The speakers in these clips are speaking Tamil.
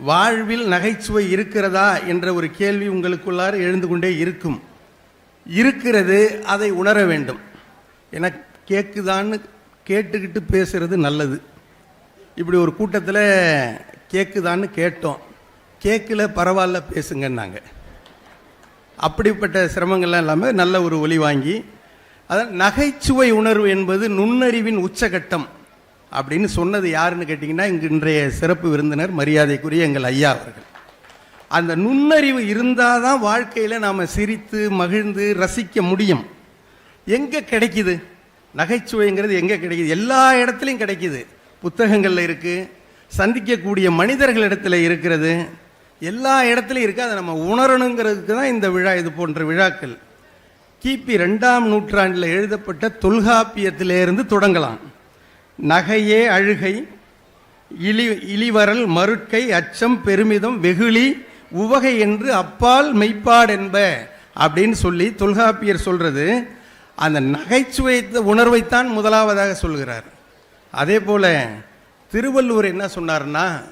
வாழ்வில் நகைச்சுவை இருக்கிறதா என்ற ஒரு கேள்வி உங்களுக்குள்ளார் எழுந்து கொண்டே இருக்கும். இருக்கிறது அதை உணர வேண்டும். என கேக்குதான்னு கேட்டுக்கிட்டு பேசுறது நல்லது. இப்படி ஒரு கூட்டத்தில் கேக்குதான்னு கேட்டோம். கேட்கல பரவாயில்ல பேசுங்கன்னாங்க. அப்படிப்பட்ட சிரமங்கள்லாம் இல்லாமல் நல்ல ஒரு ஒலி வாங்கி அதான் நகைச்சுவை உணர்வு என்பது நுண்ணறிவின் உச்சகட்டம். அப்படின்னு சொன்னது யாருன்னு கேட்டிங்கன்னா இங்கு இன்றைய சிறப்பு விருந்தினர் மரியாதைக்குரிய எங்கள் ஐயா அவர்கள். அந்த நுண்ணறிவு இருந்தால் தான் வாழ்க்கையில் நாம் சிரித்து மகிழ்ந்து ரசிக்க முடியும். எங்கே கிடைக்குது? நகைச்சுவைங்கிறது எங்கே கிடைக்குது? எல்லா இடத்துலையும் கிடைக்குது. புத்தகங்களில் இருக்குது சந்திக்கக்கூடிய மனிதர்களிடத்தில் இருக்கிறது. எல்லா இடத்துலையும் இருக்குது அதை நம்ம உணரணுங்கிறதுக்கு தான் இந்த விழா இது போன்ற விழாக்கள். கிபி ரெண்டாம் நூற்றாண்டில் எழுதப்பட்ட தொல்காப்பியத்திலேருந்து தொடங்கலாம். நகையே அழுகை இலி இழிவரல் மருட்கை அச்சம் பெருமிதம் வெகுளி உவகை என்று அப்பால் மெய்ப்பாடென்ப அப்படின்னு சொல்லி தொல்காப்பியர் சொல்கிறது அந்த நகைச்சுவை உணர்வைத்தான் முதலாவதாக சொல்கிறார். அதே போல் திருவள்ளுவர் என்ன சொன்னார்னா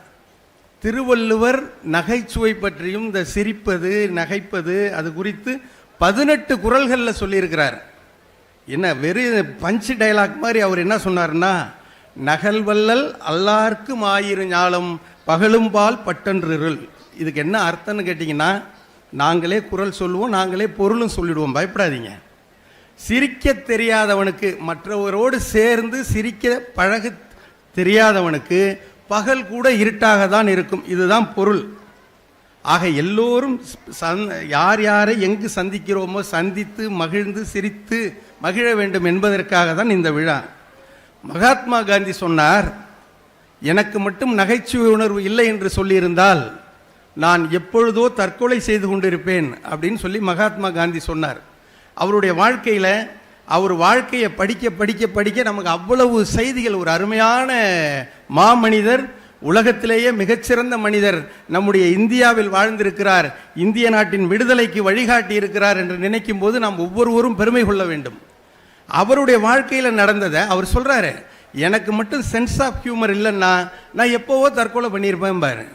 திருவள்ளுவர் நகைச்சுவை பற்றியும் இந்த சிரிப்பது நகைப்பது அது குறித்து பதினெட்டு குரல்களில் சொல்லியிருக்கிறார். என்ன வெறும் பஞ்சு டைலாக் மாதிரி அவர் என்ன சொன்னார்னா நகல்வல்லல் அல்லார்க்கும் ஆயிரம் ஞாலம் பகலும் பட்டன்றிருள். இதுக்கு என்ன அர்த்தம்னு கேட்டிங்கன்னா நாங்களே குரல் சொல்லுவோம் நாங்களே பொருளும் சொல்லிடுவோம். பயப்படாதீங்க. சிரிக்க தெரியாதவனுக்கு மற்றவரோடு சேர்ந்து சிரிக்க பழக தெரியாதவனுக்கு பகல் கூட இருட்டாக தான் இருக்கும். இதுதான் பொருள். ஆக எல்லோரும் சந் யார் யாரை எங்கு சந்திக்கிறோமோ சந்தித்து மகிழ்ந்து சிரித்து மகிழ வேண்டும் என்பதற்காக தான் இந்த விழா. மகாத்மா காந்தி சொன்னார் எனக்கு மட்டும் நகைச்சுவை உணர்வு இல்லை என்று சொல்லியிருந்தால் நான் எப்பொழுதோ தற்கொலை செய்து கொண்டிருப்பேன் அப்படின்னு சொல்லி மகாத்மா காந்தி சொன்னார். அவருடைய வாழ்க்கையில் அவர் வாழ்க்கையை படிக்க படிக்க படிக்க நமக்கு அவ்வளவு செய்திகள். ஒரு அருமையான மாமனிதர் உலகத்திலேயே மிகச்சிறந்த மனிதர் நம்முடைய இந்தியாவில் வாழ்ந்திருக்கிறார் இந்திய நாட்டின் விடுதலைக்கு வழிகாட்டி இருக்கிறார் என்று நினைக்கும் போது நாம் ஒவ்வொருவரும் பெருமை கொள்ள வேண்டும். அவருடைய வாழ்க்கையில் நடந்ததை அவர் சொல்கிறாரு எனக்கு மட்டும் சென்ஸ் ஆஃப் ஹியூமர் இல்லைன்னா நான் எப்போவோ தற்கொலை பண்ணியிருப்பேன் பாரு.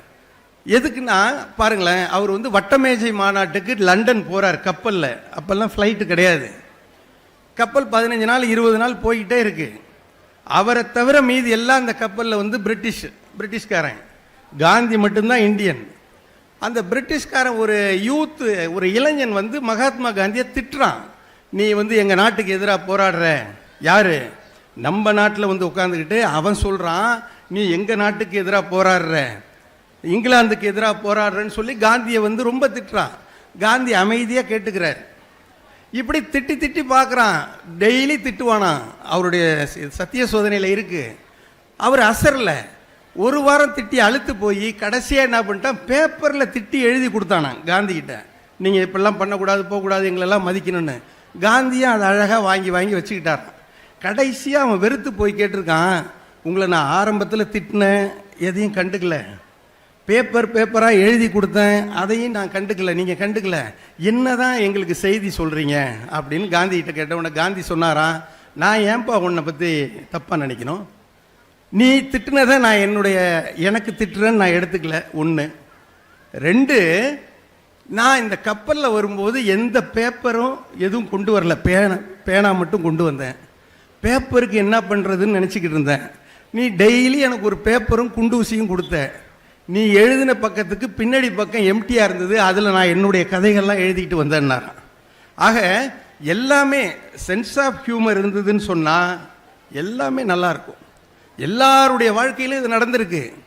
எதுக்குன்னா பாருங்களேன் அவர் வந்து வட்டமேஜை மாநாட்டுக்கு லண்டன் போகிறார் கப்பலில். அப்போல்லாம் ஃப்ளைட்டு கிடையாது. கப்பல் பதினஞ்சு நாள் இருபது நாள் போய்கிட்டே இருக்குது அவரை தவிர மீதி எல்லாம் அந்த கப்பலில் வந்து பிரிட்டிஷ் பிரிட்டிஷ்காரன் காந்தி மட்டும்தான் இந்தியன் அந்த பிரிட்டிஷ்காரன் ஒரு யூத்து ஒரு இளைஞன் வந்து மகாத்மா காந்தியை திட்டுறான். நீ வந்து எங்கள் நாட்டுக்கு எதிராக போராடுற? யார்? நம்ம நாட்டில் வந்து உட்காந்துக்கிட்டு அவன் சொல்கிறான் நீ எங்கள் நாட்டுக்கு எதிராக போராடுற? இங்கிலாந்துக்கு எதிராக போராடுறேன்னு சொல்லி காந்தியை வந்து ரொம்ப திட்டுறான் காந்தி அமைதியாக கேட்டுக்கிறார். இப்படி திட்டி திட்டி பார்க்குறான் டெய்லி திட்டுவானாம் அவருடைய சத்திய சோதனையில் இருக்குது அவர் அசரில். ஒரு வாரம் திட்டி அழுத்து போய் கடைசியாக என்ன பண்ணிட்டான்? பேப்பரில் திட்டி எழுதி கொடுத்தானான் காந்திக்கிட்ட நீங்கள் இப்படிலாம் பண்ணக்கூடாது போகக்கூடாது எங்களெல்லாம் மதிக்கணும்னு. காந்தியும் அதை அழகாக வாங்கி வாங்கி வச்சுக்கிட்டார். கடைசியாக அவன் வெறுத்து போய் கேட்டிருக்கான் உங்களை நான் ஆரம்பத்தில் திட்டினேன் எதையும் கண்டுக்கல. பேப்பர் பேப்பராக எழுதி கொடுத்தேன் அதையும் நான் கண்டுக்கல. நீங்கள் கண்டுக்கல. என்னதான் எங்களுக்கு செய்தி சொல்கிறீங்க அப்படின்னு காந்திகிட்ட கேட்ட கேட்டவன காந்தி சொன்னாராம் நான் ஏன்பா உன்னை பற்றி தப்பாக நினைக்கணும்? நீ திட்டுனதை நான் என்னுடைய எனக்கு திட்டுறேன்னு நான் எடுத்துக்கல. ஒன்று ரெண்டு நான் இந்த கப்பலில் வரும்போது எந்த பேப்பரும் எதுவும் கொண்டு வரல. பேனா பேனா மட்டும் கொண்டு வந்தேன். பேப்பருக்கு என்ன பண்ணுறதுன்னு நினச்சிக்கிட்டு இருந்தேன். நீ டெய்லி எனக்கு ஒரு பேப்பரும் குண்டூசியும் கொடுத்த. நீ எழுதின பக்கத்துக்கு பின்னாடி பக்கம் எம்டியாக இருந்தது. அதில் நான் என்னுடைய கதைகள்லாம் எழுதிக்கிட்டு வந்தேன்னா ஆக எல்லாமே சென்ஸ் ஆஃப் ஹியூமர் இருந்ததுன்னு சொன்னால் எல்லாமே நல்லா இருக்கும். எல்லாருடைய வாழ்க்கையிலும் இது நடந்திருக்கு.